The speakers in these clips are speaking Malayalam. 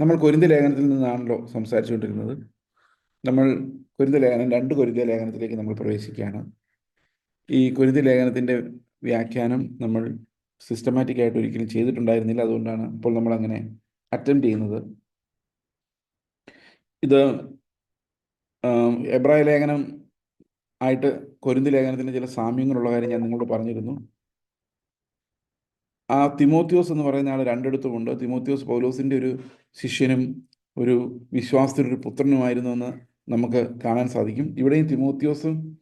നമ്മൾ കൊരിന്ത ലേഖനത്തിൽ നിന്നാണല്ലോ സംസാരിച്ചുകൊണ്ടിരുന്നത്. നമ്മൾ കൊരിന്ത ലേഖനം രണ്ട് കൊരിന്ത ലേഖനത്തിലേക്ക് നമ്മൾ പ്രവേശിക്കുകയാണ്. ഈ കൊരിന്ത ലേഖനത്തിന്റെ വ്യാഖ്യാനം നമ്മൾ സിസ്റ്റമാറ്റിക് ആയിട്ട് ഒരിക്കലും ചെയ്തിട്ടുണ്ടായിരുന്നില്ല. അതുകൊണ്ടാണ് ഇപ്പോൾ നമ്മൾ അങ്ങനെ അറ്റംപ്റ്റ് ചെയ്യുന്നത്. ഇത് എബ്രായ ലേഖനം ആയിട്ട് കൊരിന്ത ലേഖനത്തിന് ചില സാമ്യങ്ങളുള്ള കാര്യം ഞാൻ നിങ്ങളോട് പറഞ്ഞിരുന്നു. ആ തിമോത്യോസ് എന്ന് പറയുന്ന ആൾ രണ്ടിടത്തുമുണ്ട്. തിമോത്യോസ് പൗലോസിന്റെ ഒരു ശിഷ്യനും ഒരു വിശ്വാസത്തിന്റെ ഒരു പുത്രനുമായിരുന്നു എന്ന് നമുക്ക് കാണാൻ സാധിക്കും. ഇവിടെയും തിമോത്യോസും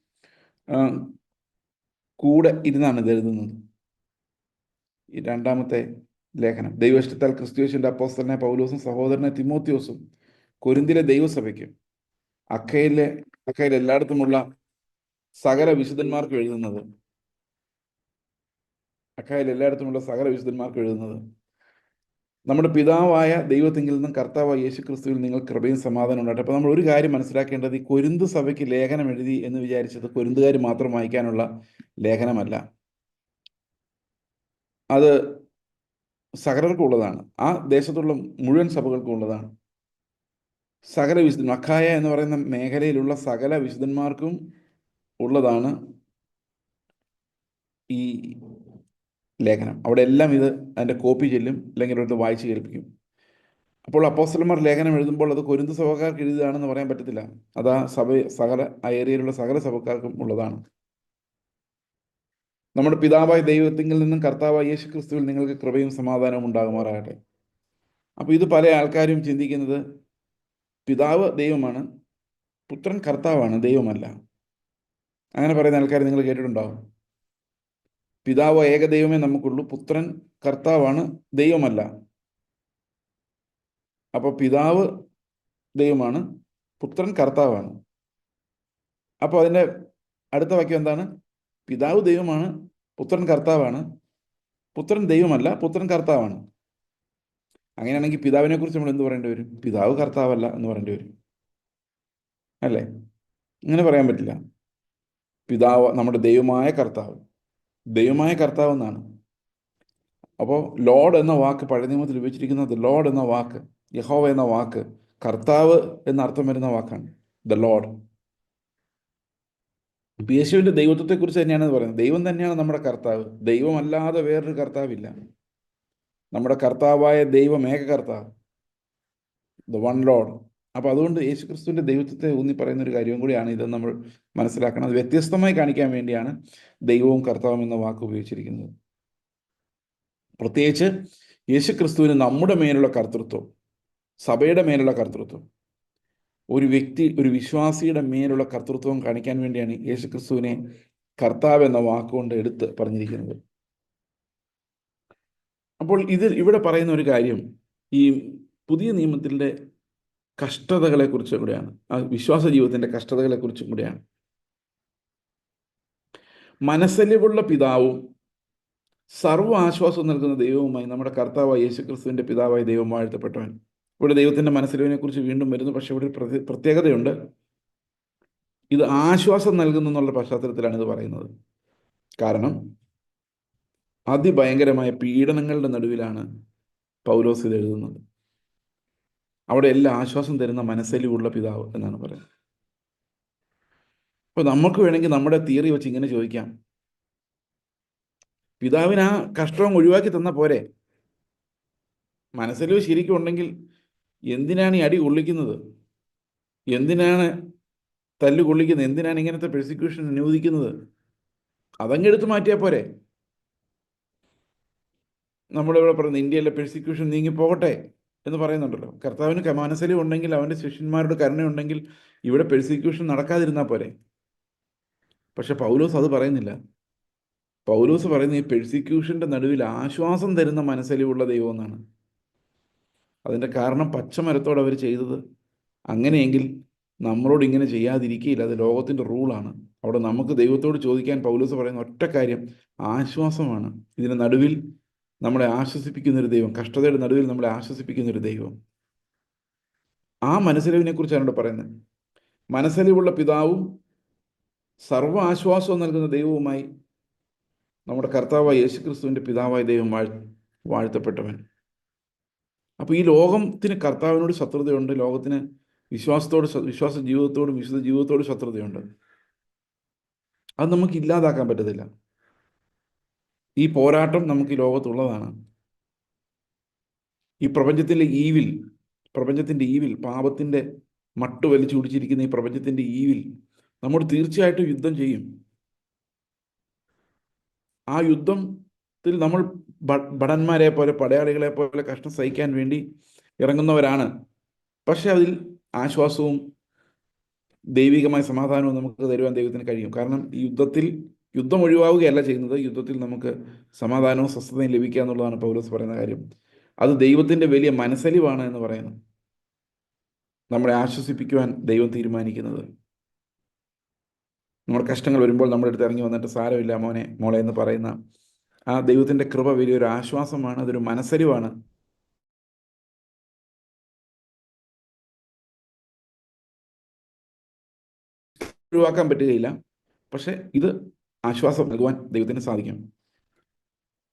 കൂടെ ഇരുന്നാണ് ഇത് എഴുതുന്നത്. ഈ രണ്ടാമത്തെ ലേഖനം. ദൈവഷ്ടത്താൽ ക്രിസ്തുവേശുവിന്റെ അപ്പോസ്തലനെ പൗലോസും സഹോദരനെ തിമോത്യോസും കൊരിന്തിലെ ദൈവസഭയ്ക്കും അക്കയിലെ അക്കയിൽ എല്ലായിടത്തുമുള്ള സകല വിശുദ്ധന്മാർക്കും എഴുതുന്നത് അക്കായിൽ എല്ലായിടത്തുമുള്ള സകല വിശുദ്ധന്മാർക്ക് എഴുതുന്നത്. നമ്മുടെ പിതാവായ ദൈവത്തിങ്കിൽ നിന്നും കർത്താവായ യേശു ക്രിസ്തുവിൽ നിങ്ങൾ കൃപയും സമാധാനം ഉണ്ടാകട്ടെ. അപ്പോൾ നമ്മൾ ഒരു കാര്യം മനസ്സിലാക്കേണ്ടത് ഈ കൊരിന്ത് സഭയ്ക്ക് ലേഖനം എഴുതി എന്ന് വിചാരിച്ചത് കൊരിന്തുകാർ മാത്രം വായിക്കാനുള്ള ലേഖനമല്ല. അത് സകലർക്കുള്ളതാണ് ആ ദേശത്തുള്ള മുഴുവൻ സഭകൾക്കും ഉള്ളതാണ്. സകല വിശുദ്ധ മക്കായ എന്ന് പറയുന്ന മേഖലയിലുള്ള സകല വിശുദ്ധന്മാർക്കും ഉള്ളതാണ് ഈ ലേഖനം. അവിടെ എല്ലാം ഇത് അതിന്റെ കോപ്പി ചെല്ലും അല്ലെങ്കിൽ അടുത്ത് വായിച്ച് കേൾപ്പിക്കും. അപ്പോൾ അപ്പോസ്റ്റലന്മാർ ലേഖനം എഴുതുമ്പോൾ അത് കൊരിന്ത് സഭക്കാർക്ക് എഴുതുകയാണെന്ന് പറയാൻ പറ്റത്തില്ല. അത് ആ സഭ സകല ആ ഏരിയയിലുള്ള സകല സഭക്കാർക്കും ഉള്ളതാണ്. നമ്മുടെ പിതാവായ ദൈവത്തിങ്കിൽ നിന്നും കർത്താവായ യേശു ക്രിസ്തുവിൽ നിങ്ങൾക്ക് കൃപയും സമാധാനവും ഉണ്ടാകുമാറാകട്ടെ. അപ്പോൾ ഇത് പല ആൾക്കാരും ചിന്തിക്കുന്നത് പിതാവ് ദൈവമാണ് പുത്രൻ കർത്താവാണ് ദൈവമല്ല. അങ്ങനെ പറയുന്ന ആൾക്കാർ നിങ്ങൾ കേട്ടിട്ടുണ്ടാവും. പിതാവ് ഏകദൈവമേ നമുക്കുള്ളൂ. പുത്രൻ കർത്താവാണ് ദൈവമല്ല. അപ്പൊ പിതാവ് ദൈവമാണ് പുത്രൻ കർത്താവാണ്. അപ്പോൾ അതിന്റെ അടുത്ത വാക്യം എന്താണ്? പിതാവ് ദൈവമാണ് പുത്രൻ കർത്താവാണ്. പുത്രൻ ദൈവമല്ല പുത്രൻ കർത്താവാണ്. അങ്ങനെയാണെങ്കിൽ പിതാവിനെ കുറിച്ച് നമ്മൾ എന്ത് പറയേണ്ടി വരും? പിതാവ് കർത്താവല്ല എന്ന് പറയേണ്ടി വരും. അല്ലേ? ഇങ്ങനെ പറയാൻ പറ്റില്ല. പിതാവ് നമ്മുടെ ദൈവമായ കർത്താവ്. ദൈവമായ കർത്താവ് എന്നാണ്. അപ്പോൾ ലോഡ് എന്ന വാക്ക് പഴയ നിയമത്തിൽ ഉപയോഗിച്ചിരിക്കുന്നത് ലോഡ് എന്ന വാക്ക് യഹോവ എന്ന വാക്ക് കർത്താവ് എന്ന അർത്ഥം വരുന്ന വാക്കാണ്. ദ ലോഡ് യേശുവിന്റെ ദൈവത്വത്തെക്കുറിച്ച് തന്നെയാണ് പറയുന്നത്. ദൈവം തന്നെയാണ് നമ്മുടെ കർത്താവ്. ദൈവമല്ലാതെ വേറൊരു കർത്താവില്ല. നമ്മുടെ കർത്താവായ ദൈവം ഏക കർത്താവ്. ദ വൺ ലോഡ് അപ്പോൾ അതുകൊണ്ട് യേശു ക്രിസ്തുവിന്റെ ദൈവത്വത്തെ ഊന്നി പറയുന്ന ഒരു കാര്യവും കൂടിയാണ് ഇത് നമ്മൾ മനസ്സിലാക്കണം. അത് വ്യത്യസ്തമായി കാണിക്കാൻ വേണ്ടിയാണ് ദൈവവും കർത്താവും എന്ന വാക്ക് ഉപയോഗിച്ചിരിക്കുന്നത്. പ്രത്യേകിച്ച് യേശു ക്രിസ്തുവിന് നമ്മുടെ മേലുള്ള കർത്തൃത്വം സഭയുടെ മേലുള്ള കർത്തൃത്വം ഒരു വ്യക്തി ഒരു വിശ്വാസിയുടെ മേലുള്ള കർത്തൃത്വം കാണിക്കാൻ വേണ്ടിയാണ് യേശുക്രിസ്തുവിനെ കർത്താവ് എന്ന വാക്കുകൊണ്ട് എടുത്ത് പറഞ്ഞിരിക്കുന്നത്. അപ്പോൾ ഇതിൽ ഇവിടെ പറയുന്ന ഒരു കാര്യം ഈ പുതിയ നിയമത്തിന്റെ കഷ്ടതകളെ കുറിച്ചും കൂടെയാണ്. ആ വിശ്വാസ ജീവിതത്തിന്റെ കഷ്ടതകളെ കുറിച്ചും കൂടെയാണ്. മനസ്സലിവുള്ള പിതാവും സർവ ആശ്വാസം നൽകുന്ന ദൈവവുമായി നമ്മുടെ കർത്താവായ യേശു പിതാവായി ദൈവം വാഴ്ത്തപ്പെട്ടവൻ. ഇവിടെ ദൈവത്തിന്റെ മനസ്സലിവിനെ കുറിച്ച് വീണ്ടും വരുന്നു. പക്ഷെ ഇവിടെ പ്രത്യേകതയുണ്ട്. ഇത് ആശ്വാസം നൽകുന്നു എന്നുള്ള പശ്ചാത്തലത്തിലാണ് ഇത് പറയുന്നത്. കാരണം അതിഭയങ്കരമായ പീഡനങ്ങളുടെ നടുവിലാണ് പൗലോസ് ഇത് എഴുതുന്നത്. അവിടെ എല്ലാ ആശ്വാസം തരുന്ന മനസ്സലിവുള്ള പിതാവ് എന്നാണ് പറയുന്നത്. അപ്പോൾ നമുക്ക് വേണമെങ്കിൽ നമ്മുടെ തിയറി വെച്ച് ഇങ്ങനെ ചോദിക്കാം. പിതാവിന് ആ കഷ്ടം ഒഴിവാക്കി തന്ന പോരെ? മനസ്സിൽ ശരിക്കും ഉണ്ടെങ്കിൽ എന്തിനാണ് ഈ അടി കൊള്ളിക്കുന്നത്? എന്തിനാണ് തല്ല് കൊള്ളിക്കുന്നത്? എന്തിനാണ് ഇങ്ങനത്തെ പ്രോസിക്യൂഷൻ അനുവദിക്കുന്നത് അതങ്ങ് എടുത്തു മാറ്റിയാൽ പോരെ? നമ്മളിവിടെ പറയുന്നത് ഇന്ത്യയിലെ പ്രോസിക്യൂഷൻ നീങ്ങി പോകട്ടെ? എന്ന് പറയുന്നുണ്ടല്ലോ. കർത്താവിന് കമാനശലി ഉണ്ടെങ്കിൽ അവന്റെ ശിഷ്യന്മാരുടെ കരുണയുണ്ടെങ്കിൽ ഇവിടെ പെർസിക്യൂഷൻ നടക്കാതിരുന്നാൽ പോരെ? പക്ഷെ പൗലോസ് അത് പറയുന്നില്ല. പൗലോസ് പറയുന്ന ഈ പെർസിക്യൂഷന്റെ നടുവിൽ ആശ്വാസം തരുന്ന മനസ്സലിവുള്ള ദൈവം എന്നാണ്. അതിന്റെ കാരണം പച്ചമരത്തോട് അവർ ചെയ്തത്. അങ്ങനെയെങ്കിൽ നമ്മളോട് ഇങ്ങനെ ചെയ്യാതിരിക്കുകയില്ല അത് ലോകത്തിന്റെ റൂളാണ് അവിടെ നമുക്ക് ദൈവത്തോട് ചോദിക്കാൻ പൗലോസ് പറയുന്ന ഒറ്റ കാര്യം ആശ്വാസമാണ്. ഇതിന്റെ നടുവിൽ നമ്മളെ ആശ്വസിപ്പിക്കുന്ന ഒരു ദൈവം കഷ്ടതയുടെ നടുവിൽ നമ്മളെ ആശ്വസിപ്പിക്കുന്ന ഒരു ദൈവം. ആ മനസ്സലിവിനെ കുറിച്ചാണ് ഇവിടെ പറയുന്നത്. മനസ്സലിവുള്ള പിതാവും സർവ ആശ്വാസവും നൽകുന്ന ദൈവവുമായി നമ്മുടെ കർത്താവായ യേശുക്രിസ്തുവിന്റെ പിതാവായ ദൈവം വാഴ് വാഴ്ത്തപ്പെട്ടവൻ. അപ്പോൾ ഈ ലോകത്തിന് കർത്താവിനോട് ശത്രുതയുണ്ട് ലോകത്തിന് വിശ്വാസത്തോട് വിശ്വാസ ജീവിതത്തോടും വിശുദ്ധ ജീവിതത്തോടും ശത്രുതയുണ്ട്. അത് നമുക്ക് ഇല്ലാതാക്കാൻ പറ്റത്തില്ല. ഈ പോരാട്ടം നമുക്ക് ഈ ലോകത്തുള്ളതാണ്. ഈ പ്രപഞ്ചത്തിന്റെ ഈവിൽ പ്രപഞ്ചത്തിന്റെ ഈവിൽ പാപത്തിന്റെ മട്ട് വലിച്ചു പിടിച്ചിരിക്കുന്ന ഈ പ്രപഞ്ചത്തിന്റെ ഈവിൽ നമ്മൾ തീർച്ചയായിട്ടും യുദ്ധം ചെയ്യും. ആ യുദ്ധത്തിൽ നമ്മൾ ഭടന്മാരെ പോലെ പടയാളികളെ പോലെ കഷ്ടം സഹിക്കാൻ വേണ്ടി ഇറങ്ങുന്നവരാണ്. പക്ഷെ അതിൽ ആശ്വാസവും ദൈവികമായ സമാധാനവും നമുക്ക് തരുവാൻ ദൈവത്തിന് കഴിയും. കാരണം ഈ യുദ്ധത്തിൽ യുദ്ധം ഒഴിവാവുകയല്ല ചെയ്യുന്നത്. യുദ്ധത്തിൽ നമുക്ക് സമാധാനവും സ്വസ്ഥതയും ലഭിക്കുക എന്നുള്ളതാണ് പൗലോസ് പറയുന്ന കാര്യം. അത് ദൈവത്തിന്റെ വലിയ മനസ്സലിവാണ് എന്ന് പറയുന്നു. നമ്മളെ ആശ്വസിപ്പിക്കുവാൻ ദൈവം തീരുമാനിക്കുന്നത്. നമ്മുടെ കഷ്ടങ്ങൾ വരുമ്പോൾ നമ്മുടെ അടുത്ത് ഇറങ്ങി വന്നിട്ട് സാരമില്ല മോനെ മോളെ എന്ന് പറയുന്ന ആ ദൈവത്തിന്റെ കൃപ വലിയൊരു ആശ്വാസമാണ് അതൊരു മനസ്സലിവാണ്. ഒഴിവാക്കാൻ പറ്റുകയില്ല. പക്ഷെ ഇത് ആശ്വാസം നൽകുവാൻ ദൈവത്തിന് സാധിക്കും.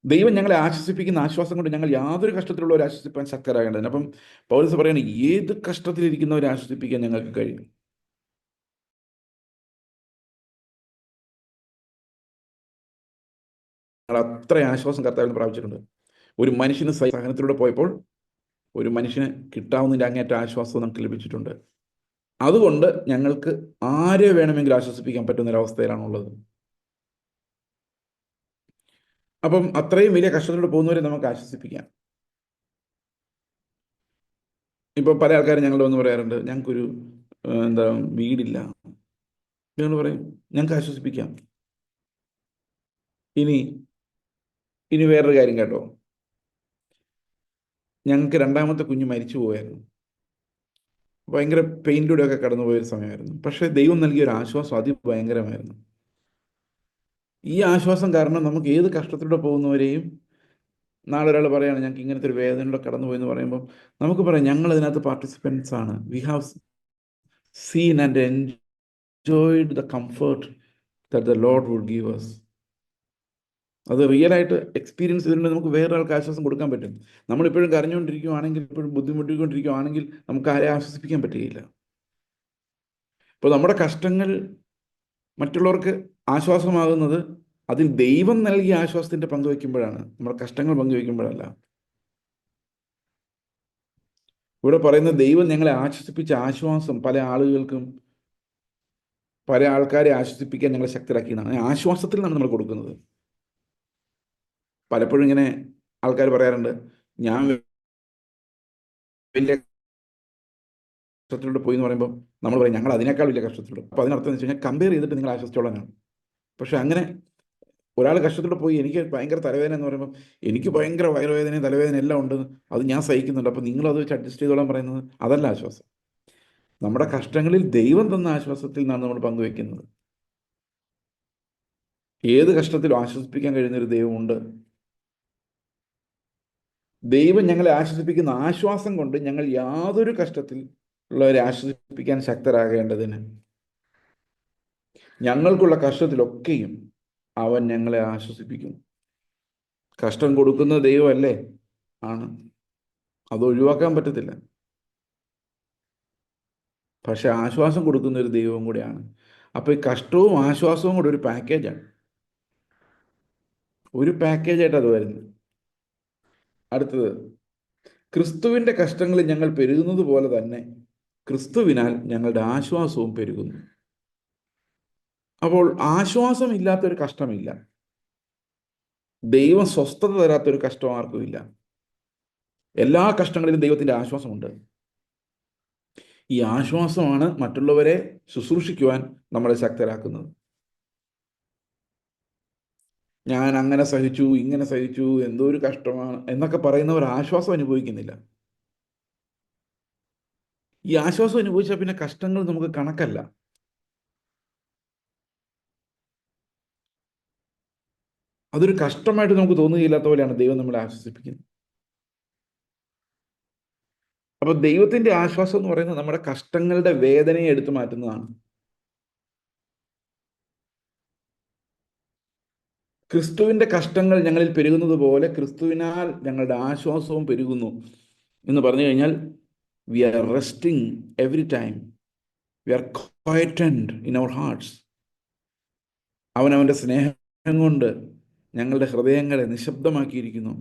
ദൈവം ഞങ്ങളെ ആശ്വസിപ്പിക്കുന്ന ആശ്വാസം കൊണ്ട് ഞങ്ങൾ യാതൊരു കഷ്ടത്തിലുള്ളവരെ ആശ്വസിപ്പാൻ ശക്തരാകേണ്ടതിന് അപ്പം പൗരസ് പറയുന്നത് ഏത് കഷ്ടത്തിലിരിക്കുന്നവരെ ആശ്വസിപ്പിക്കാൻ ഞങ്ങൾക്ക് കഴിയും? അത്ര ആശ്വാസം കർത്താവിൽ പ്രാപിച്ചിട്ടുണ്ട്. ഒരു മനുഷ്യന് സഹനത്തിലൂടെ പോയപ്പോൾ ഒരു മനുഷ്യന് കിട്ടാവുന്നതിന്റെ അങ്ങേറ്റ ആശ്വാസം നമുക്ക് ലഭിച്ചിട്ടുണ്ട്. അതുകൊണ്ട് ഞങ്ങൾക്ക് ആരെ വേണമെങ്കിലും ആശ്വസിപ്പിക്കാൻ പറ്റുന്ന ഒരവസ്ഥയിലാണുള്ളത് അപ്പം അത്രയും വലിയ കഷ്ടത്തിലൂടെ പോകുന്നവരെ നമുക്ക് ആശ്വസിപ്പിക്കാം. ഇപ്പോൾ പല ആൾക്കാരും ഞങ്ങളുടെ വന്ന് പറയാറുണ്ട് ഞങ്ങൾക്കൊരു എന്താ വീടില്ല. ഞങ്ങൾ പറയും ഞങ്ങൾക്ക് ആശ്വസിപ്പിക്കാം. ഇനി ഇനി വേറൊരു കാര്യം കേട്ടോ. ഞങ്ങൾക്ക് രണ്ടാമത്തെ കുഞ്ഞ് മരിച്ചു പോയായിരുന്നു. ഭയങ്കര പെയിന്റിലൂടെയൊക്കെ കടന്നു പോയൊരു സമയമായിരുന്നു. പക്ഷേ ദൈവം നൽകിയ ഒരു ആശ്വാസം അതിഭയങ്കരമായിരുന്നു. ഈ ആശ്വാസം കാരണം നമുക്ക് ഏത് കഷ്ടത്തിലൂടെ പോകുന്നവരെയും നാളെ ഒരാൾ പറയുകയാണ് ഞങ്ങൾക്ക് ഇങ്ങനത്തെ ഒരു വേദനയുടെ കടന്നുപോയി എന്ന് പറയുമ്പോൾ നമുക്ക് പറയാം ഞങ്ങൾ ഇതിനകത്ത് പാർട്ടിസിപ്പൻസ് ആണ്. We have seen and enjoyed the comfort that the Lord would give us അത് റിയൽ ആയിട്ട് എക്സ്പീരിയൻസ് ചെയ്തിട്ടുണ്ടെങ്കിൽ നമുക്ക് വേറൊരാൾക്ക് ആശ്വാസം കൊടുക്കാൻ പറ്റും. നമ്മളിപ്പോഴും കരഞ്ഞുകൊണ്ടിരിക്കുകയാണെങ്കിൽ ഇപ്പോഴും ബുദ്ധിമുട്ടിക്കൊണ്ടിരിക്കുകയാണെങ്കിൽ നമുക്ക് ആരെ ആശ്വസിപ്പിക്കാൻ പറ്റുകയില്ല. ഇപ്പോൾ നമ്മുടെ കഷ്ടങ്ങൾ മറ്റുള്ളവർക്ക് ആശ്വാസമാകുന്നത് അതിൽ ദൈവം നൽകിയ ആശ്വാസത്തിന്റെ പങ്കുവയ്ക്കുമ്പോഴാണ് നമ്മുടെ കഷ്ടങ്ങൾ പങ്കുവയ്ക്കുമ്പോഴല്ല ഇവിടെ പറയുന്ന ദൈവം ഞങ്ങളെ ആശ്വസിപ്പിച്ച ആശ്വാസം പല ആളുകൾക്കും പല ആൾക്കാരെ ആശ്വസിപ്പിക്കാൻ ഞങ്ങളെ ശക്തരാക്കിയതാണ്. ആ ആശ്വാസത്തിൽ നിന്നാണ് നമ്മൾ കൊടുക്കുന്നത്. പലപ്പോഴും ഇങ്ങനെ ആൾക്കാർ പറയാറുണ്ട് ഞാൻ വലിയ കഷ്ടത്തിലൂടെ പോയി എന്ന് പറയുമ്പോൾ നമ്മൾ പറയും ഞങ്ങൾ അതിനേക്കാൾ വലിയ കഷ്ടത്തിലൂടെ അപ്പോൾ അതിനർത്ഥം എന്ന് വെച്ച് കഴിഞ്ഞാൽ കമ്പയർ ചെയ്തിട്ട് നിങ്ങൾ ആശ്വസിച്ചോളാനാണ് പക്ഷെ അങ്ങനെ ഒരാൾ കഷ്ടത്തിലൂടെ പോയി എനിക്ക് ഭയങ്കര തലവേദന എന്ന് പറയുമ്പോൾ എനിക്ക് ഭയങ്കര വയറുവേദനയും തലവേദന എല്ലാം ഉണ്ട് അത് ഞാൻ സഹിക്കുന്നുണ്ട്. അപ്പോൾ നിങ്ങൾ അത് വെച്ച് അഡ്ജസ്റ്റ് ചെയ്തോളാൻ പറയുന്നത് അതല്ല ആശ്വാസം. നമ്മുടെ കഷ്ടങ്ങളിൽ ദൈവം തന്ന ആശ്വാസത്തിൽ നിന്നാണ് നമ്മൾ പങ്കുവെക്കുന്നത്. ഏത് കഷ്ടത്തിലും ആശ്വസിപ്പിക്കാൻ കഴിയുന്ന ഒരു ദൈവമുണ്ട് ദൈവം ഞങ്ങളെ ആശ്വസിപ്പിക്കുന്ന ആശ്വാസം കൊണ്ട് ഞങ്ങൾ യാതൊരു കഷ്ടത്തിൽ ഉള്ളവരെ ആശ്വസിപ്പിക്കാൻ ശക്തരാകേണ്ടതിന് ഞങ്ങൾക്കുള്ള കഷ്ടത്തിലൊക്കെയും അവൻ ഞങ്ങളെ ആശ്വസിപ്പിക്കും. കഷ്ടം കൊടുക്കുന്ന ദൈവമല്ലേ? ആണ്. അത് ഒഴിവാക്കാൻ പറ്റത്തില്ല. പക്ഷെ ആശ്വാസം കൊടുക്കുന്ന ഒരു ദൈവവും കൂടിയാണ്. അപ്പൊ ഈ കഷ്ടവും ആശ്വാസവും കൂടെ ഒരു പാക്കേജാണ്. ഒരു പാക്കേജായിട്ട് അത് വരുന്നത് അടുത്തത് ക്രിസ്തുവിന്റെ കഷ്ടങ്ങളിൽ ഞങ്ങൾ പെരുകുന്നത് പോലെ തന്നെ ക്രിസ്തുവിനാൽ ഞങ്ങളുടെ ആശ്വാസവും പെരുകുന്നു. അപ്പോൾ ആശ്വാസം ഇല്ലാത്തൊരു കഷ്ടമില്ല. ദൈവം സ്വസ്ഥത തരാത്തൊരു കഷ്ടം ആർക്കുമില്ല എല്ലാ കഷ്ടങ്ങളിലും ദൈവത്തിന്റെ ആശ്വാസമുണ്ട്. ഈ ആശ്വാസമാണ് മറ്റുള്ളവരെ ശുശ്രൂഷിക്കുവാൻ നമ്മളെ ശക്തരാക്കുന്നത്. ഞാൻ അങ്ങനെ സഹിച്ചു ഇങ്ങനെ സഹിച്ചു എന്തോ ഒരു കഷ്ടമാണ് എന്നൊക്കെ പറയുന്നവർ ആശ്വാസം അനുഭവിക്കുന്നില്ല. ഈ ആശ്വാസം അനുഭവിച്ചാൽ പിന്നെ കഷ്ടങ്ങൾ നമുക്ക് കണക്കല്ല. അതൊരു കഷ്ടമായിട്ട് നമുക്ക് തോന്നുകയില്ലാത്ത പോലെയാണ് ദൈവം നമ്മളെ ആശ്വസിപ്പിക്കുന്നത്. അപ്പൊ ദൈവത്തിന്റെ ആശ്വാസം എന്ന് പറയുന്നത് നമ്മുടെ കഷ്ടങ്ങളുടെ വേദനയെ എടുത്തു മാറ്റുന്നതാണ്. ക്രിസ്തുവിന്റെ കഷ്ടങ്ങൾ ഞങ്ങളിൽ പെരുകുന്നത് പോലെ ക്രിസ്തുവിനാൽ ഞങ്ങളുടെ ആശ്വാസവും പെരുകുന്നു എന്ന് പറഞ്ഞു കഴിഞ്ഞാൽ we are resting every time we are quietened in our hearts അവൻ അവന്റെ സ്നേഹം കൊണ്ട് ഞങ്ങളുടെ ഹൃദയങ്ങളെ നിശബ്ദമാക്കിയിരിക്കുന്നു.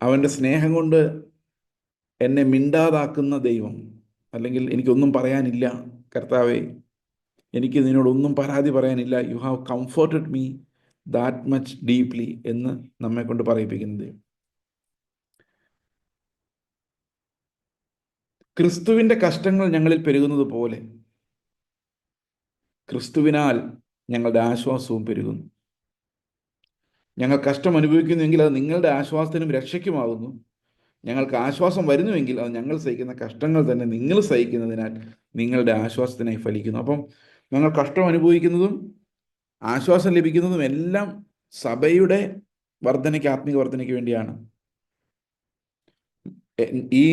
അവന്റെ സ്നേഹം കൊണ്ട് എന്നെ മിണ്ടാതാക്കുന്ന ദൈവം അല്ലെങ്കിൽ എനിക്കൊന്നും പറയാനില്ല കർത്താവേ എനിക്ക് നിന്നോടൊന്നും പരാതി പറയാനില്ല. You have comforted me that much deeply എന്ന് നമ്മെ കൊണ്ട് പറയിപ്പിക്കുന്നത് ക്രിസ്തുവിന്റെ കഷ്ടങ്ങൾ ഞങ്ങളിൽ പെരുകുന്നത് പോലെ ക്രിസ്തുവിനാൽ ഞങ്ങളുടെ ആശ്വാസവും പെരുകുന്നു. ഞങ്ങൾ കഷ്ടം അനുഭവിക്കുന്നുവെങ്കിൽ അത് നിങ്ങളുടെ ആശ്വാസത്തിനും രക്ഷയ്ക്കുമാകുന്നു. ഞങ്ങൾക്ക് ആശ്വാസം വരുന്നുവെങ്കിൽ അത് ഞങ്ങൾ സഹിക്കുന്ന കഷ്ടങ്ങൾ തന്നെ നിങ്ങൾ സഹിക്കുന്നതിനാൽ നിങ്ങളുടെ ആശ്വാസത്തിനായി ഫലിക്കുന്നു. അപ്പം ഞങ്ങൾ കഷ്ടം അനുഭവിക്കുന്നതും ആശ്വാസം ലഭിക്കുന്നതും എല്ലാം സഭയുടെ വർധനയ്ക്ക് ആത്മീക വർധനയ്ക്ക് വേണ്ടിയാണ്. ഈ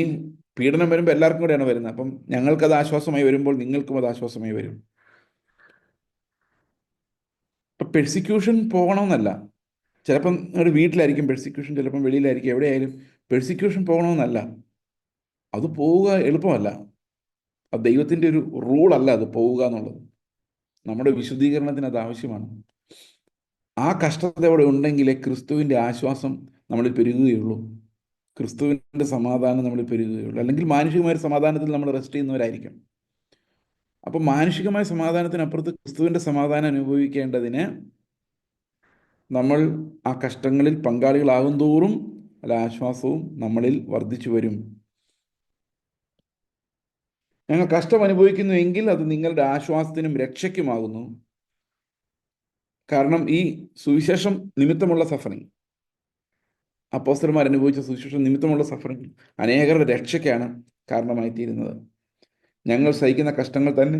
പീഡനം വരുമ്പോൾ എല്ലാവർക്കും കൂടെയാണ് വരുന്നത്. അപ്പം ഞങ്ങൾക്കത് ആശ്വാസമായി വരുമ്പോൾ നിങ്ങൾക്കും അത് ആശ്വാസമായി വരും. ഇപ്പം പെർസിക്യൂഷൻ പോകണമെന്നല്ല. ചിലപ്പം നിങ്ങളുടെ വീട്ടിലായിരിക്കും പെർസിക്യൂഷൻ ചിലപ്പം വെളിയിലായിരിക്കും. എവിടെയായാലും പെർസിക്യൂഷൻ പോകണമെന്നല്ല. അത് പോവുക എളുപ്പമല്ല. അത് ദൈവത്തിന്റെ ഒരു റൂളല്ല അത് പോവുക എന്നുള്ളത്. നമ്മുടെ വിശുദ്ധീകരണത്തിന് അത് ആവശ്യമാണ്. ആ കഷ്ടത അവിടെ ഉണ്ടെങ്കിലേ ക്രിസ്തുവിന്റെ ആശ്വാസം നമ്മളിൽ പെരുകുകയുള്ളൂ. ക്രിസ്തുവിന്റെ സമാധാനം നമ്മൾ പെരുകുകയുള്ളൂ. അല്ലെങ്കിൽ മാനുഷികമായ സമാധാനത്തിൽ നമ്മൾ റെസ്റ്റ് ചെയ്യുന്നവരായിരിക്കും. അപ്പം മാനുഷികമായ സമാധാനത്തിനപ്പുറത്ത് ക്രിസ്തുവിന്റെ സമാധാനം അനുഭവിക്കേണ്ടതിന് നമ്മൾ ആ കഷ്ടങ്ങളിൽ പങ്കാളികളാകും തോറും അല്ല ആശ്വാസവും നമ്മളിൽ വർദ്ധിച്ചു വരും. ഞങ്ങൾ കഷ്ടം അനുഭവിക്കുന്നുവെങ്കിൽ അത് നിങ്ങളുടെ ആശ്വാസത്തിനും രക്ഷയ്ക്കുമാകുന്നു. കാരണം ഈ സുവിശേഷം നിമിത്തമുള്ള സഫറിങ്. അപ്പോസ്റ്റർമാർ അനുഭവിച്ച സുവിശേഷം നിമിത്തമുള്ള സഫറിങ് അനേകരുടെ രക്ഷയ്ക്കാണ് കാരണമായി തീരുന്നത് ഞങ്ങൾ സഹിക്കുന്ന കഷ്ടങ്ങൾ തന്നെ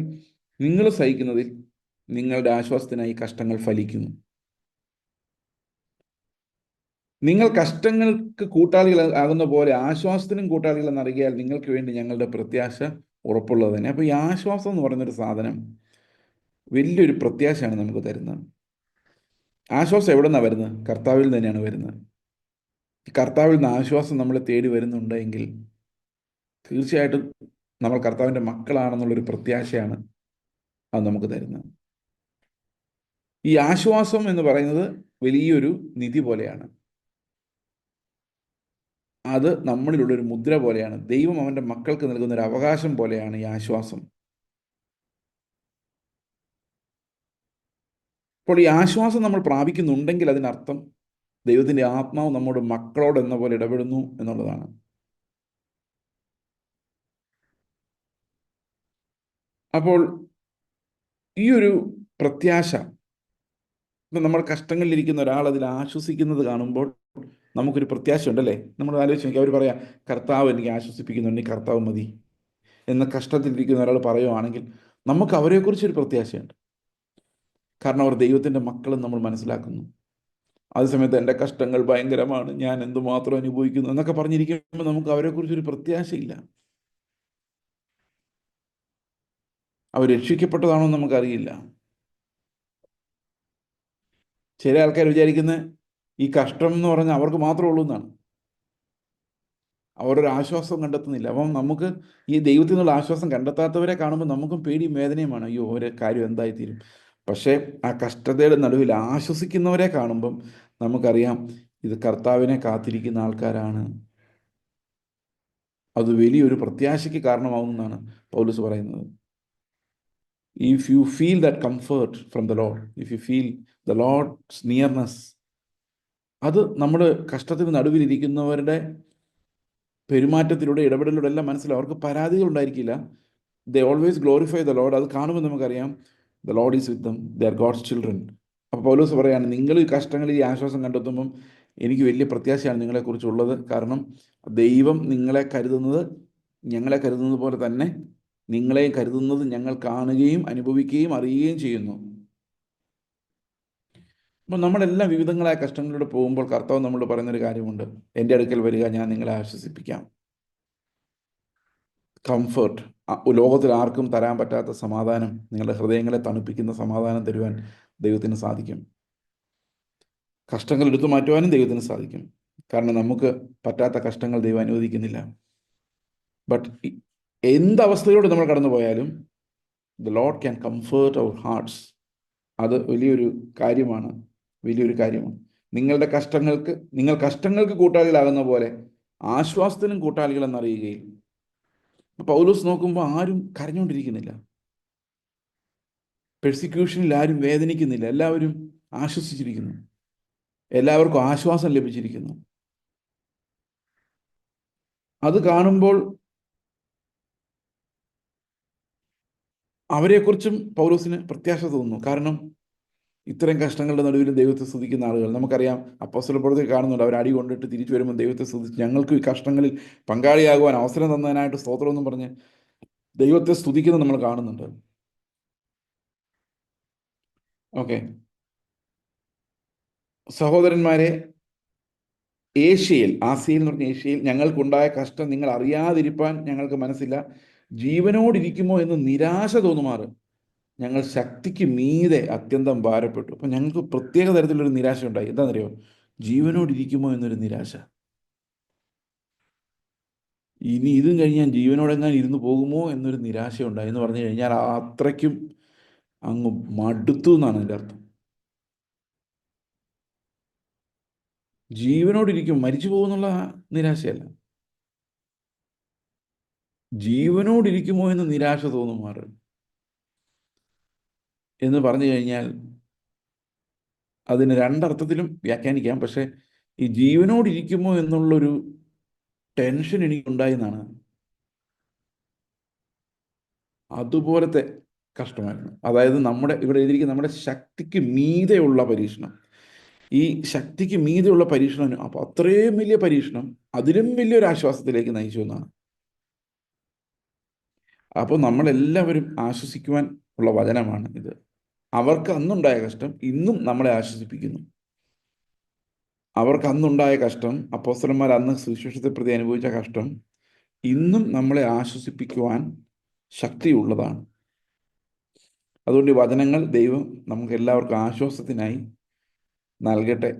നിങ്ങൾ സഹിക്കുന്നതിൽ നിങ്ങളുടെ ആശ്വാസത്തിനായി കഷ്ടങ്ങൾ ഫലിക്കുന്നു. നിങ്ങൾ കഷ്ടങ്ങൾക്ക് കൂട്ടാളികൾ ആകുന്ന പോലെ ആശ്വാസത്തിനും കൂട്ടാളികൾ എന്നറിയാൽ നിങ്ങൾക്ക് വേണ്ടി ഞങ്ങളുടെ പ്രത്യാശ ഉറപ്പുള്ളത് തന്നെ. അപ്പോൾ ഈ ആശ്വാസം എന്ന് പറയുന്നൊരു സാധനം വലിയൊരു പ്രത്യാശയാണ് നമുക്ക് തരുന്നത്. ആശ്വാസം എവിടെ നിന്നാണ് വരുന്നത്? കർത്താവിൽ തന്നെയാണ് വരുന്നത്. കർത്താവിൽ നിന്ന് ആശ്വാസം നമ്മളെ തേടി വരുന്നുണ്ടെങ്കിൽ തീർച്ചയായിട്ടും നമ്മൾ കർത്താവിന്റെ മക്കളാണെന്നുള്ളൊരു പ്രത്യാശയാണ് അത് നമുക്ക് തരുന്നത്. ഈ ആശ്വാസം എന്ന് പറയുന്നത് വലിയൊരു നിധി പോലെയാണ്. അത് നമ്മളിലുള്ള ഒരു മുദ്ര പോലെയാണ്. ദൈവം അവന്റെ മക്കൾക്ക് നൽകുന്ന ഒരു അവകാശം പോലെയാണ് ഈ ആശ്വാസം. അപ്പോൾ ഈ ആശ്വാസം നമ്മൾ പ്രാപിക്കുന്നുണ്ടെങ്കിൽ അതിനർത്ഥം ദൈവത്തിന്റെ ആത്മാവ് നമ്മുടെ മക്കളോട് എന്ന പോലെ ഇടപെടുന്നു എന്നുള്ളതാണ്. അപ്പോൾ ഈ ഒരു പ്രത്യാശ ഇപ്പം നമ്മൾ കഷ്ടങ്ങളിലിരിക്കുന്ന ഒരാൾ അതിൽ ആശ്വസിക്കുന്നത് കാണുമ്പോൾ നമുക്കൊരു പ്രത്യാശ ഉണ്ടല്ലേ നമ്മൾ ആലോചിച്ച് നോക്കി അവർ പറയാം കർത്താവ് എനിക്ക് ആശ്വസിപ്പിക്കുന്നുണ്ട് കർത്താവ് മതി. എന്ന കഷ്ടത്തിലിരിക്കുന്ന ഒരാൾ പറയുവാണെങ്കിൽ നമുക്ക് അവരെക്കുറിച്ചൊരു പ്രത്യാശയുണ്ട്. കാരണം അവർ ദൈവത്തിന്റെ മക്കളും നമ്മൾ മനസ്സിലാക്കുന്നു. അതേ സമയത്ത് എന്റെ കഷ്ടങ്ങൾ ഭയങ്കരമാണ്. ഞാൻ എന്തുമാത്രം അനുഭവിക്കുന്നു എന്നൊക്കെ പറഞ്ഞിരിക്കുമ്പോൾ നമുക്ക് അവരെക്കുറിച്ചൊരു പ്രത്യാശയില്ല. അവർ രക്ഷിക്കപ്പെട്ടതാണോ നമുക്കറിയില്ല. ചില ആൾക്കാർ വിചാരിക്കുന്നത് ഈ കഷ്ടം എന്ന് പറഞ്ഞാൽ അവർക്ക് മാത്രമേ ഉള്ളൂ എന്നാണ്. അവരൊരു ആശ്വാസം കണ്ടെത്തുന്നില്ല. അപ്പം നമുക്ക് ഈ ദൈവത്തിൽ നിന്നുള്ള ആശ്വാസം കണ്ടെത്താത്തവരെ കാണുമ്പോൾ നമുക്കും പേടിയും വേദനയുമാണ് അയ്യോ ഒരു കാര്യം എന്തായിത്തീരും. പക്ഷേ ആ കഷ്ടതയുടെ നടുവിൽ ആശ്വസിക്കുന്നവരെ കാണുമ്പം നമുക്കറിയാം ഇത് കർത്താവിനെ കാത്തിരിക്കുന്ന ആൾക്കാരാണ്. അത് വലിയൊരു പ്രത്യാശയ്ക്ക് കാരണമാവുമെന്നാണ് പൗലൂസ് പറയുന്നത്. If you feel that comfort from the Lord if you feel the Lord's nearness അത് നമ്മൾ കഷ്ടത്തിന് നടുവിലിരിക്കുന്നവരുടെ പെരുമാറ്റത്തിലൂടെ ഇടപെടലിലൂടെ എല്ലാം മനസ്സിലാവും അവർക്ക് പരാതികൾ ഉണ്ടായിരിക്കില്ല. The always glorify the Lord അത് കാണുമ്പോൾ നമുക്കറിയാം the Lord is with them the are God's children അപ്പോൾ പൗലോസ് പറയാണ് നിങ്ങൾ ഈ കഷ്ടങ്ങളിൽ ഈ ആശ്വാസം കണ്ടെത്തുമ്പം എനിക്ക് വലിയ പ്രത്യാശയാണ് നിങ്ങളെക്കുറിച്ചുള്ളത്. കാരണം ദൈവം നിങ്ങളെ കരുതുന്നത് ഞങ്ങളെ കരുതുന്നത് പോലെ തന്നെ നിങ്ങളെ കരുതുന്നത് ഞങ്ങൾ കാണുകയും അനുഭവിക്കുകയും അറിയുകയും ചെയ്യുന്നു. അപ്പം നമ്മളെല്ലാം വിവിധങ്ങളായ കഷ്ടങ്ങളിലൂടെ പോകുമ്പോൾ കർത്താവ് നമ്മളോട് പറയുന്നൊരു കാര്യമുണ്ട്. എന്റെ അടുക്കൽ വരിക ഞാൻ നിങ്ങളെ ആശ്വസിപ്പിക്കാം. കംഫർട്ട് ലോകത്തിൽ ആർക്കും തരാൻ പറ്റാത്ത സമാധാനം നിങ്ങളുടെ ഹൃദയങ്ങളെ തണുപ്പിക്കുന്ന സമാധാനം തരുവാൻ ദൈവത്തിന് സാധിക്കും. കഷ്ടങ്ങൾ എടുത്തു മാറ്റുവാനും ദൈവത്തിന് സാധിക്കും. കാരണം നമുക്ക് പറ്റാത്ത കഷ്ടങ്ങൾ ദൈവം അനുവദിക്കുന്നില്ല. ബട്ട് എന്ത് അവസ്ഥയിലൂടെ നമ്മൾ കടന്നു പോയാലും the Lord can comfort our hearts അത് വലിയൊരു കാര്യമാണ്. വലിയൊരു കാര്യമാണ്. നിങ്ങളുടെ കഷ്ടങ്ങൾക്ക് നിങ്ങൾ കഷ്ടങ്ങൾക്ക് കൂട്ടാളികളാകുന്ന പോലെ ആശ്വാസത്തിനും കൂട്ടാളികളെന്നറിയുകയും പൗലോസ് നോക്കുമ്പോൾ ആരും കരഞ്ഞുകൊണ്ടിരിക്കുന്നില്ല. പെർസിക്യൂഷനിൽ ആരും വേദനിക്കുന്നില്ല. എല്ലാവരും ആശ്വസിച്ചിരിക്കുന്നു. എല്ലാവർക്കും ആശ്വാസം ലഭിച്ചിരിക്കുന്നു. അത് കാണുമ്പോൾ അവരെക്കുറിച്ചും പൗലോസിന് പ്രത്യാശ തോന്നുന്നു. കാരണം ഇത്തരം കഷ്ടങ്ങളുടെ നടുവിലും ദൈവത്തെ സ്തുതിക്കുന്ന ആളുകൾ. നമുക്കറിയാം അപ്പോസ്തലപ്പുറത്തിൽ കാണുന്നുണ്ട്. അവർ അടി കൊണ്ടിട്ട് തിരിച്ചു വരുമ്പോൾ ദൈവത്തെ സ്തുതിച്ച് ഞങ്ങൾക്ക് ഈ കഷ്ടങ്ങളിൽ പങ്കാളിയാകുവാൻ അവസരം തന്നതിനായിട്ട് സ്തോത്രം എന്നും പറഞ്ഞ് ദൈവത്തെ സ്തുതിക്കുന്നത് നമ്മൾ കാണുന്നുണ്ട്. ഓക്കെ. സഹോദരന്മാരെ ഏഷ്യയിൽ ആസിയയിൽ എന്ന് പറഞ്ഞ ഏഷ്യയിൽ ഞങ്ങൾക്കുണ്ടായ കഷ്ടം നിങ്ങൾ അറിയാതിരിപ്പാൻ ഞങ്ങൾക്ക് മനസ്സില്ല. ജീവനോടിരിക്കുമോ എന്ന് നിരാശ തോന്നുമാറ്. ഞങ്ങൾ ശക്തിക്ക് മീതെ അത്യന്തം ഭാരപ്പെട്ടു. അപ്പം ഞങ്ങൾക്ക് പ്രത്യേക തരത്തിലൊരു നിരാശ ഉണ്ടായി എന്താണെന്നറിയോ? ജീവനോടിരിക്കുമോ എന്നൊരു നിരാശ. ഇനി ഇതും കഴിഞ്ഞാൽ ജീവനോടെങ്ങാൻ ഇരുന്ന് പോകുമോ എന്നൊരു നിരാശ ഉണ്ടായി എന്ന് പറഞ്ഞു കഴിഞ്ഞാൽ അത്രയ്ക്കും അങ്ങ് മടുത്തു എന്നാണ് എന്റെ അർത്ഥം. ജീവനോടിരിക്കും മരിച്ചു പോകുന്നുള്ള നിരാശയല്ല. ജീവനോടിരിക്കുമോ എന്ന് നിരാശ തോന്നുമാറ് എന്ന് പറഞ്ഞു കഴിഞ്ഞാൽ അതിന് രണ്ടർത്ഥത്തിലും വ്യാഖ്യാനിക്കാം. പക്ഷെ ഈ ജീവനോടിരിക്കുമോ എന്നുള്ളൊരു ടെൻഷൻ എനിക്കുണ്ടായി എന്നാണ്. അതുപോലത്തെ കഷ്ടമായിരുന്നു. അതായത് നമ്മുടെ ഇവിടെ എഴുതിയിരിക്കുന്ന നമ്മുടെ ശക്തിക്ക് മീതെയുള്ള പരീക്ഷണം. ഈ ശക്തിക്ക് മീതെയുള്ള പരീക്ഷണം അപ്പോൾ അത്രയും വലിയ പരീക്ഷണം അതിലും വലിയൊരു ആശ്വാസത്തിലേക്ക് നയിച്ചു എന്നാണ്. അപ്പോൾ നമ്മളെല്ലാവരും ആശ്വസിക്കുവാൻ ഉള്ള വചനമാണ് ഇത്. അവർക്ക് അന്നുണ്ടായ കഷ്ടം ഇന്നും നമ്മളെ ആശ്വസിപ്പിക്കുന്നു. അവർക്ക് അന്നുണ്ടായ കഷ്ടം അപ്പോസ്തലന്മാർ അന്ന് സുവിശേഷത്തെ പ്രതി അനുഭവിച്ച കഷ്ടം ഇന്നും നമ്മളെ ആശ്വസിപ്പിക്കുവാൻ ശക്തിയുള്ളതാണ്. അതുകൊണ്ട് ഈ വചനങ്ങൾ ദൈവം നമുക്ക് എല്ലാവർക്കും ആശ്വാസത്തിനായി നൽകട്ടെ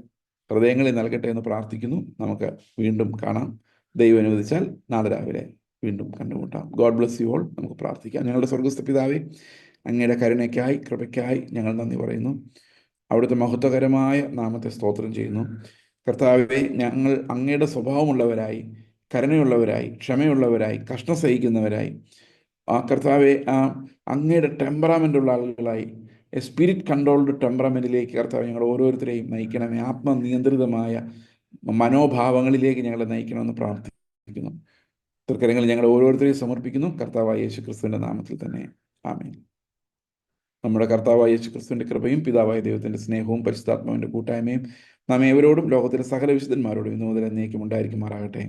ഹൃദയങ്ങളിൽ നൽകട്ടെ എന്ന് പ്രാർത്ഥിക്കുന്നു. നമുക്ക് വീണ്ടും കാണാം. ദൈവം അനുവദിച്ചാൽ നാളെ രാവിലെ വീണ്ടും കണ്ടുമുട്ടാം. ഗോഡ് ബ്ലസ് യു ഓൾ നമുക്ക് പ്രാർത്ഥിക്കാം. ഞങ്ങളുടെ സ്വർഗസ്ഥ പിതാവേ അങ്ങയുടെ കരുണയ്ക്കായി കൃപയ്ക്കായി ഞങ്ങൾ നന്ദി പറയുന്നു. അവിടുത്തെ മഹത്വകരമായ നാമത്തെ സ്തോത്രം ചെയ്യുന്നു. കർത്താവെ ഞങ്ങൾ അങ്ങയുടെ സ്വഭാവമുള്ളവരായി കരുണയുള്ളവരായി ക്ഷമയുള്ളവരായി കഷ്ടം സഹിക്കുന്നവരായി ആ കർത്താവെ ആ അങ്ങയുടെ ടെമ്പറാമെന്റ് ഉള്ള ആളുകളായി എ സ്പിരിറ്റ് കൺട്രോൾഡ് ടെമ്പറമെന്റിലേക്ക് കർത്താവ് ഞങ്ങൾ ഓരോരുത്തരെയും നയിക്കണമേ. ആത്മനിയന്ത്രിതമായ മനോഭാവങ്ങളിലേക്ക് ഞങ്ങളെ നയിക്കണമെന്ന് പ്രാർത്ഥിക്കുന്നു. തൃക്കരങ്ങൾ ഞങ്ങൾ ഓരോരുത്തരെയും സമർപ്പിക്കുന്നു. കർത്താവായ യേശു ക്രിസ്തുവിന്റെ നാമത്തിൽ തന്നെ. ആമേൻ. നമ്മുടെ കർത്താവായ യേശു ക്രിസ്തുവിന്റെ കൃപയും പിതാവായ ദൈവത്തിന്റെ സ്നേഹവും പരിശുദ്ധാത്മാവിന്റെ കൂട്ടായ്മയും നാം ഏവരോടും ലോകത്തിലെ സകല വിശുദ്ധന്മാരോടും ഇന്നു മുതൽ എന്നേക്കും ഉണ്ടായിരിക്കുമാറാകട്ടെ